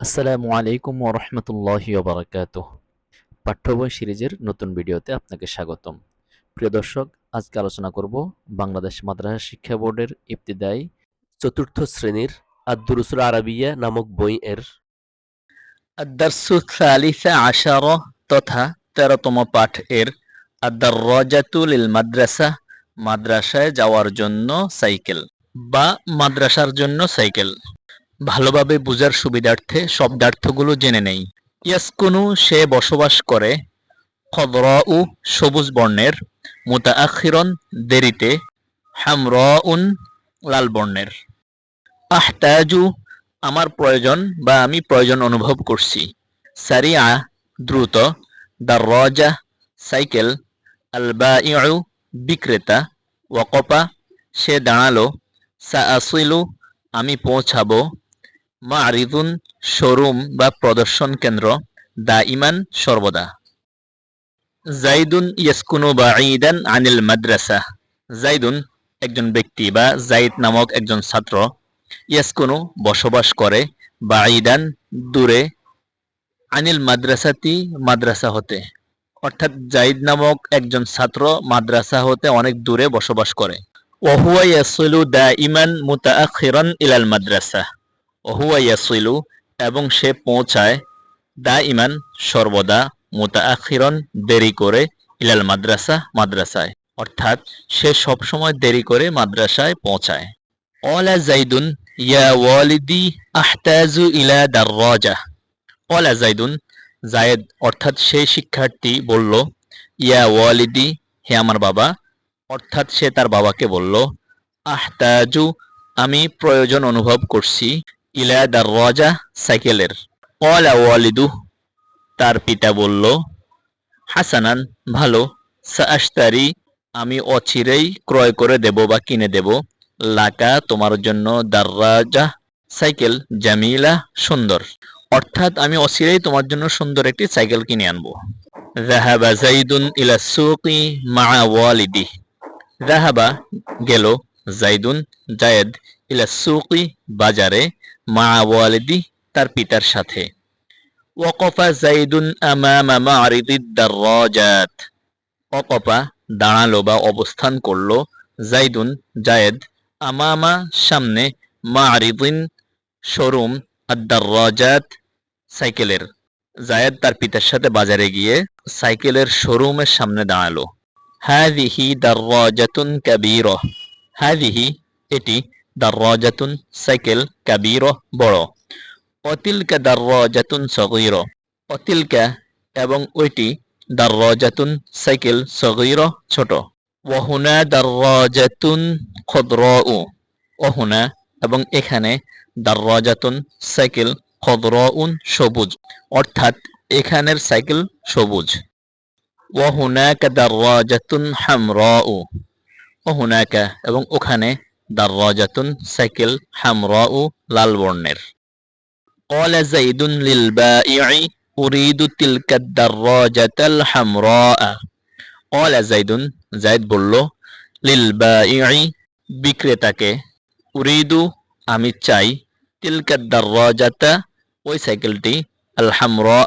আসসালামু আলাইকুম ওরহমতুল্লাহি ওবরাকাত পাঠ্য বই সিরিজের নতুন ভিডিওতে আপনাকে স্বাগতম। প্রিয় দর্শক, আজকে আলোচনা করব বাংলাদেশ মাদ্রাসা শিক্ষা বোর্ডের ইবতিদায়ী চতুর্থ শ্রেণির আদ্দুরুসুল আরবিয়া নামক বই এর আদার্সু সালিসা আশার তথা তেরোতম পাঠ এর আদার্রাজাতুল মাদ্রাসা মাদ্রাসায় যাওয়ার জন্য সাইকেল বা মাদ্রাসার জন্য সাইকেল। ভালোভাবে বোঝার সুবিধার্থে শব্দার্থগুলো জেনে নেই। ইয়াসকুনু, সে বসবাস করে খদরাউ, সবুজ বর্ণের, মুতাআখিরন, দেরিতে হামরাউন, লাল বর্ণের। আহতাজু, আমার প্রয়োজন বা আমি প্রয়োজন অনুভব করছি। সারিয়া, দ্রুত। দাররাজা, সাইকেল। আল বাইউ বিক্রেতা। ওয়াকপা সে দাঁড়াল। সা সাআসিলু, আমি পৌঁছাবো। মারিদুন শোরুম বা প্রদর্শন কেন্দ্র দা ইমান সর্বদা। জাইদুন ইয়াসকুনু বাঈদান আনিল মাদ্রাসা। জাইদুন একজন ব্যক্তি বা জাইদ নামক একজন ছাত্র ইয়াসকুনু বসবাস করে বাঈদান দূরে আনিল মাদ্রাসাতি মাদ্রাসা হতে। অর্থাৎ জাইদ নামক একজন ছাত্র মাদ্রাসা হতে অনেক দূরে বসবাস করে। ওহুয়া ইয়াসিলু দা ইমান মুতাআখিরান ইলাল মাদ্রাসা। ওহুয়া ইয়াসিলু এবং সে পৌঁছায় দা ইমান সর্বদা মুতাআখিরান দেরি করে ইলাল মাদ্রাসা মাদ্রাসায়। অর্থাৎ সে সব সময় দেরি করে মাদ্রাসায় পৌঁছায়। অলা জাইদুন ইয়া ওয়ালিদি আহতাজু ইলা দাররাজা। অলা জাইদুন জায়েদ অর্থাৎ সেই শিক্ষার্থী বলল, ইয়া ওয়ালিদি, হে আমার বাবা। অর্থাৎ সে তার বাবাকে বলল, আহতাজু, আমি প্রয়োজন অনুভব করছি। ইলা দাররাজা সাইকেলের। অলা ওয়ালিদু, তার পিতা বলল, হাসানান, ভালো, সাআশতারি, আমি অচিরেই ক্রয় করে দেব বা কিনে দেব। লাকা তোমার জন্য দাররাজা সাইকেল জামিলা সুন্দর। অর্থাৎ আমি অচিরেই তোমার জন্য সুন্দর একটি সাইকেল কিনে আনব। জাহাবা জাইদুন ইলা সুকি মা ওয়ালিদি। জাহাবা গেল জাইদুন জায়েদ ইলা সুকি বাজারে মা ওয়ালিদি তার পিতার সাথে। ওয়াকফা জাইদুন আমামা মারিদিদ দাররাজাত। ওয়াকফা দাঁড়াল বা অবস্থান করল জাইদুন জায়েদ আমামা সামনে মারিদিন শোরুম আদাররাজাত সাইকেলের। জায়েদ তার পিতার সাথে বাজারে গিয়ে সাইকেলের শোরুমের সামনে দাঁড়াল। হাদিহি দাররাজাতুন কাবীর হাদিহি এটি দাররাজাতুন সাইকেল কাবীর বড় অতিলকা দাররাজাতুন সগীর অতিলকা এবং ওইটি দাররাজাতুন সাইকেল সগীর ছোট ওয়াহুনা দাররাজাতুন খদরাউ ওহুনা এবং এখানে দাররাজাতুন সাইকেল খদরাউন সবুজ অর্থাৎ এখানের সাইকেল সবুজ ওয়াহুনাকা দাররাজাতুন হামরাউ ওহুনাকা এবং ওখানে দাররাজাতুন সাইকেল হামরাউ লাল বর্ণের قال زيد للبائع أريد تلك الدراجة الحمراء قال زيد زيد বলল للبائع বিক্রেতাকে উরিদু আমি চাই তিলকা দাররাজাতা ওই সাইকেলটি আল হামরা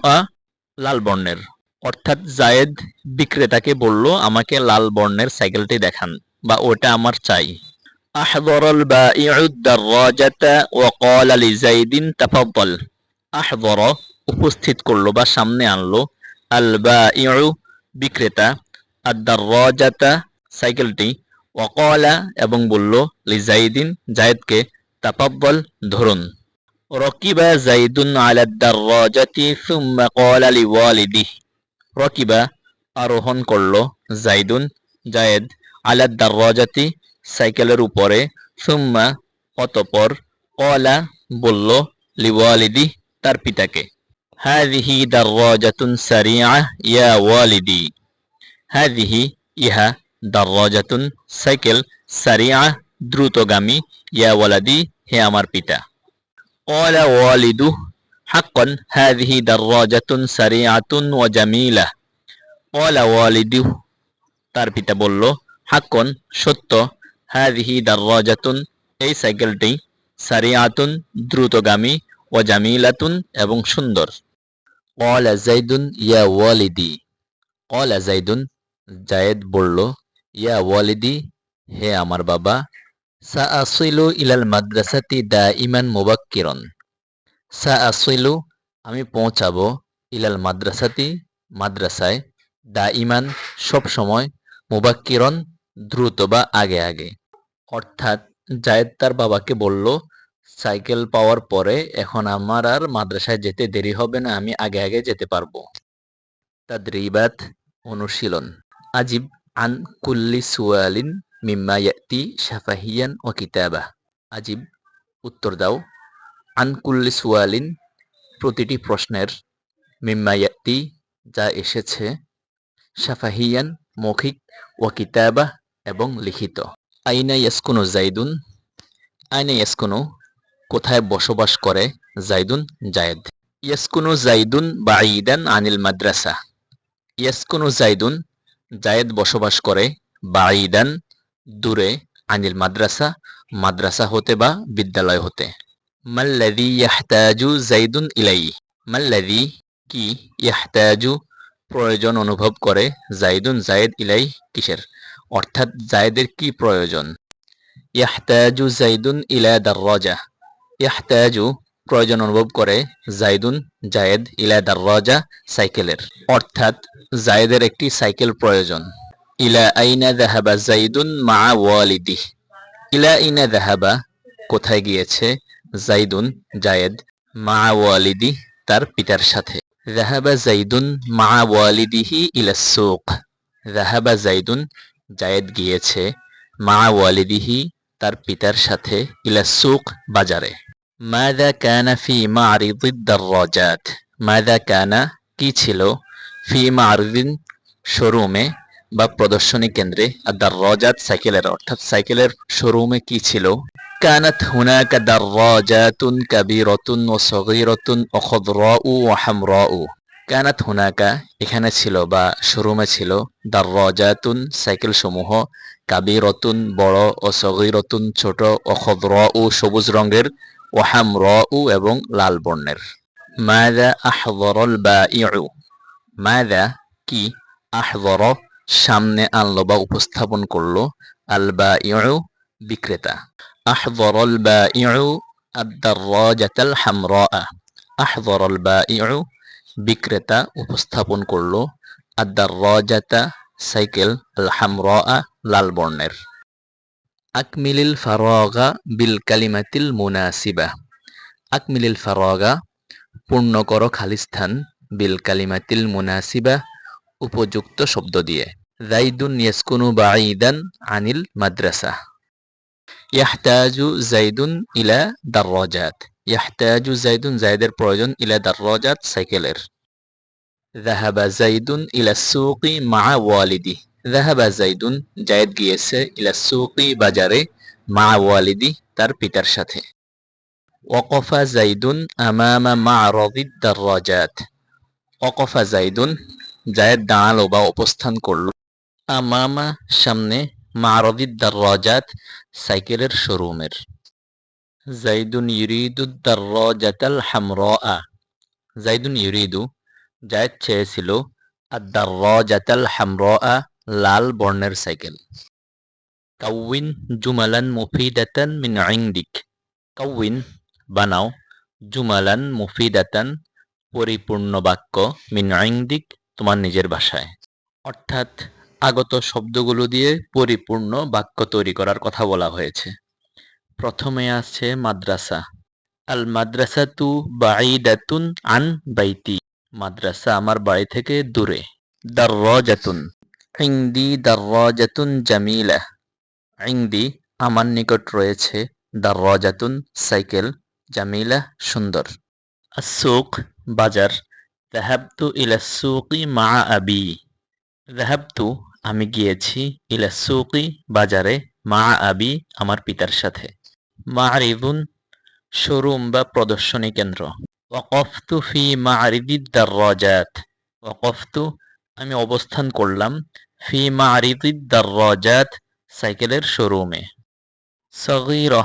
লাল বর্ণের অর্থাৎ জায়েদ বিক্রেতাকে বলল আমাকে লাল বর্ণের সাইকেলটি দেখান বা ওটা আমার চাই أحضر البائع الدراجة وقال لزيد تفضل أحضر উপস্থিত করলো বা সামনে আনলো আল বাইউ বিক্রেতা আর দাররাজাতা সাইকেলটি ওয়াকালা এবং বলল লিজাইদিন জায়েদকে তাপাব্বল ধরুন রকিবা জাইদুন আলা দাররাজাতি সুম্মা ক্বালা লিওয়ালিদি রকিবা আরোহণ করলো জাইদুন জায়েদ আলা দাররাজাতি সাইকেলের উপরে। সুম্মা অতপর কলা বলল, লিওয়ালিদি, তার পিতাকে। হাদিহি দাররাজাতুন সারিআ, ইয়া ওয়ালিদি। হাদিহি ইহা দাররাজাতুন সাইকেল সারিআ, দ্রুতগামী, ইয়া ওয়ালাদি, হে আমার পিতা। কলা ওয়ালিদু, হাক্কান হাদিহি দাররাজাতুন সারিআতুন ওয়া জামিলা। কলা ওয়ালিদু, তার পিতা বলল, হাক্কন, সত্য হাদিহি দাররাজাতুন এই সাইকেলটি সারিআতুন দ্রুতগামী ও জামিলাতুন এবং সুন্দর। ক্বালা যাইদুন ইয়া ওয়ালিদি ক্বালা যাইদুন জায়েদ বলল ইয়া ওয়ালিদি হে আমার বাবা সাআসিলু ইলাল মাদ্রাসাতি দা দাইমান মুবাক্কিরন সাআসিলু আমি পৌঁছাবো ইলাল মাদ্রাসাতি মাদ্রাসায় দাইমান সব সময় মুবাক্কিরন দ্রুত বা আগে আগে। অর্থাৎ জায়েদ তার বাবাকে বলল, সাইকেল পাওয়ার পরে এখন আমার আর মাদ্রাসায় যেতে দেরি হবে না, আমি আগে আগে যেতে পারব। তাদরিবাত অনুশীলন। আজিব আন কুল্লি সুয়ালিন মিম্মা ইয়াতি শাফাহিয়ান ও কিতাবা। আজিব, উত্তর দাও। আন কুল্লি সুয়ালিন, প্রতিটি প্রশ্নের মিম্মা ইয়াতি যা এসেছে, শাফাহিয়ান, মৌখিক ও কিতাবা এবং লিখিত। আইনা ইয়াসকুনু জাইদুন? আইনা ইয়াসকুনু কোথায় বসবাস করে জাইদুন জায়েদ? ইয়াসকুনু জাইদুন বাঈদান আনিল মাদ্রাসা। ইয়াসকুনু জাইদুন জায়েদ বসবাস করে বাঈদান দূরে আনিল মাদ্রাসা মাদ্রাসা হতে বা বিদ্যালয় হতে। মাল্লাযী ইয়াহতাজু জাইদুন ইলাই মাল্লাযী কি ইয়াহতাজু প্রয়োজন অনুভব করে জাইদুন জায়েদ ইলাই কিসের? অর্থাৎ জায়েদের কি প্রয়োজন? ইয়াহতাজু জাইদুন ইলা দাররাজা। ইয়াহতাজু প্রয়োজন অনুভব করে জাইদুন জায়েদ ইলা দাররাজা সাইকেলের। অর্থাৎ জায়েদের একটি সাইকেল প্রয়োজন। ইলা আইনা যাহাবা জাইদুন মা ওয়ালিদি। ইলা আইনা যাহাবা কোথায় গিয়েছে জাইদুন জায়েদ মা ওয়ালিদি তার পিতার সাথে? যাহাবা জাইদুন মা ওয়ালিদিহি ইলা সুক যাহাবা জাইদুন জায়েদ গিয়েছে মা ওয়ালিদিহি তার পিতার সাথে ইলা সুক বাজারে মাদা কানা ফি মারিদিদ দাররাজাত মাদা কানা কি ছিল ফি মারিদিন শোরুমে বা প্রদর্শনী কেন্দ্রে আর দাররাজাত সাইকেলের অর্থাৎ সাইকেলের শোরুমে কি ছিল كانت هناك دراجات كبيرة وصغيرة وخضراء وحمراء কানাত হুনাকা এখানে ছিল বা শোরুমে ছিল। দা রজাতুন সাইকেল সমূহ কাবি রতুন বড় ও সগি রতুন ছোট ও র ও সবুজ রঙের ও হাম র উ এবং লাল বর্ণের। মায়দা আহবরল বা ইউ মায়দা কি আহবর সামনে আনল বা উপস্থাপন করল আল বা ইউ বিক্রেতা। আহবরল বা ইউ আদার রাজাতাল হামরা আহবরল বা ইউ বিক্রেতা উপস্থাপন করল আদ-দাররাজাতা সাইকেল আল হামরা লাল বর্ণের আকমিলিল ফারাগা বিল কালিমাতিল মুনাসিবা। আকমিলিল ফারাগা পূর্ণ করো খালিস্থান বিল কালিমাতিল মুনাসিবা উপযুক্ত শব্দ দিয়ে। জাইদুন ইয়াসকুনু বাঈদান আনিল মাদ্রাসা। ইয়াহতাজু জাইদুন ইলা দাররাজাত। ইয়াহতাজু জাইদুন জাইদের প্রয়োজন ইলা দাররাজাত সাইকেলের যাহাবা জাইদুন ইলা সুকি মা ওয়ালিদি যাহাবা জাইদুন জায়েদ গিয়েছে ইলা সুকি বাজারে মা ওয়ালিদি তার পিতার সাথে ওয়াকফা জাইদুন আমামা মা'রাদিদ দাররাজাত ওয়াকফা জাইদুন জায়েদ দাঁড়াল বা অবস্থান করল আমামা সামনে মা'রাদিদ দাররাজাত সাইকেলের শোরুমের জাইদুন ইউরিদুদ দাররাজাতাল হামরাআ জাইদুন ইউরিদু জায়েদ চেয়েছিল আদ-দাররাজাতাল হামরাআ লাল বর্ণের সাইকেল কাউইন জুমালান মুফিদাতান মিন ইনদিক কাউইন বানাও জুমালান মুফিদাতান পরিপূর্ণ বাক্য মিন ইনদিক তোমার নিজের ভাষায় অর্থাৎ আগত শব্দগুলো দিয়ে পরিপূর্ণ বাক্য তৈরি করার কথা বলা হয়েছে প্রথমে আছে মাদ্রাসা। আল মাদ্রাসাতু বাঈদাতুন আন বাইতি। মাদ্রাসা আমার বাড়ি থেকে দূরে। দাররাজাতুন। ইংদি দাররাজাতুন জামিলা। ইংদি আমার নিকট রয়েছে দাররাজাতুন সাইকেল, জামিলা সুন্দর। আসুক বাজার। যাহাবতু ইলা সুকি মা আবি। যাহাবতু আমি গিয়েছি ইলা সুকি বাজারে মা আবি আমার পিতার সাথে। মারিবুন শোরুম বা প্রদর্শনী কেন্দ্র। ওয়াকফতু ফি মারিদিদ দার্রাজাত। ওয়াকফতু, আমি অবস্থান করলাম ফি মারিদিদ দার্রাজাত সাইকেলের শোরুমে। সগীরা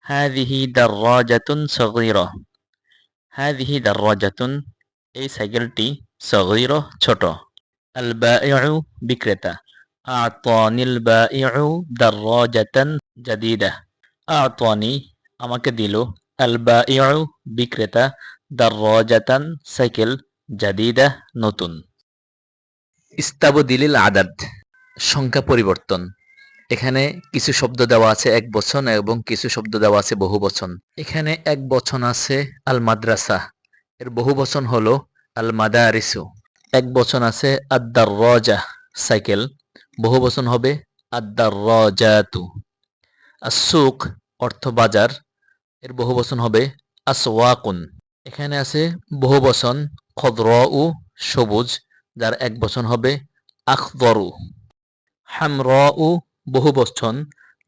হাদিহি দার্রাজাতুন সগীরা হাদিহি দার্রাজাতুন, এই সাইকেলটি সগীরা ছোট। আল বাইউ বিক্রেতা। আতানিল বাইউ দার্রাজাতান জাদিদা। আ'তানি আমাকে দিল আল বাইউ বিক্রেতা দারাজাতান সাইকেল জাদিদা নতুন। ইস্তাবদিলিল আদাদ, সংখ্যা পরিবর্তন। এখানে কিছু শব্দ দেওয়া আছে এক বচন এবং কিছু শব্দ দেওয়া আছে বহু বচন। এখানে এক বচন আছে আল মাদ্রাসা এর বহু বচন হলো আল মাদারিসু এক বচন আছে আদ্দার রজা সাইকেল, বহু বচন হবে আদ্দার রজাতু আসুক অর্থ বাজার, এর বহু বচন হবে আসওয়াকুন। এখানে আছে বহু বচন খদ্র উ সবুজ, যার এক বচন হবে আখদরু। হামর উ বহু বচন,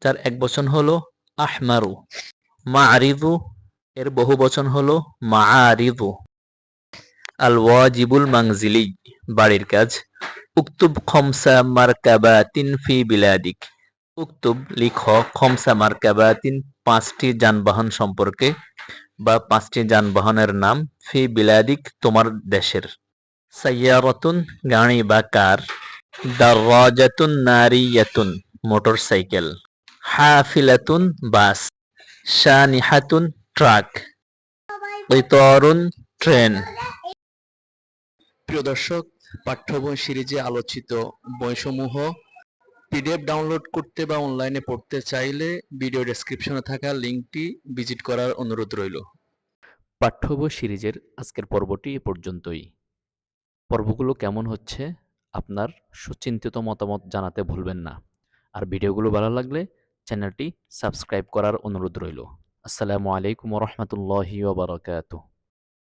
যার এক বচন হলো আহমারু। মারিদু এর বহু বচন হলো মাআরিদু আল ওয়াজিবুল মাংজিলি বাড়ির কাজ। উক্তুব খমসা মারকাবাতিন ফি বিলাদিক। উক্তুব লিখ খমসা মারকাবাতিন পাঁচটি যানবাহন সম্পর্কে বা পাঁচটি যানবাহনের নাম ফি বিলাদিক তোমার দেশের। সাইয়ারতুন গাড়ি বা কার। দারাজাতুন নারিয়াতুন মোটরসাইকেল। হাফিলাতুন বাস। শানিহাতুন ট্রাক। ইতরুন ট্রেন। প্রিয় দর্শক পাঠ্য বই সিরিজে আলোচিত বইসমূহ পিডিএফ ডাউনলোড করতে বা অনলাইনে পড়তে চাইলে ভিডিও ডেসক্রিপশনে থাকা লিঙ্কটি ভিজিট করার অনুরোধ রইল। পাঠ্য বই সিরিজের আজকের পর্বটি এ পর্যন্তই। পর্বগুলো কেমন হচ্ছে আপনার সুচিন্তিত মতামত জানাতে ভুলবেন না। আর ভিডিওগুলো ভালো লাগলে চ্যানেলটি সাবস্ক্রাইব করার অনুরোধ রইল। আসসালামু আলাইকুম রহমতুল্লাহি ওবরাকাতুহ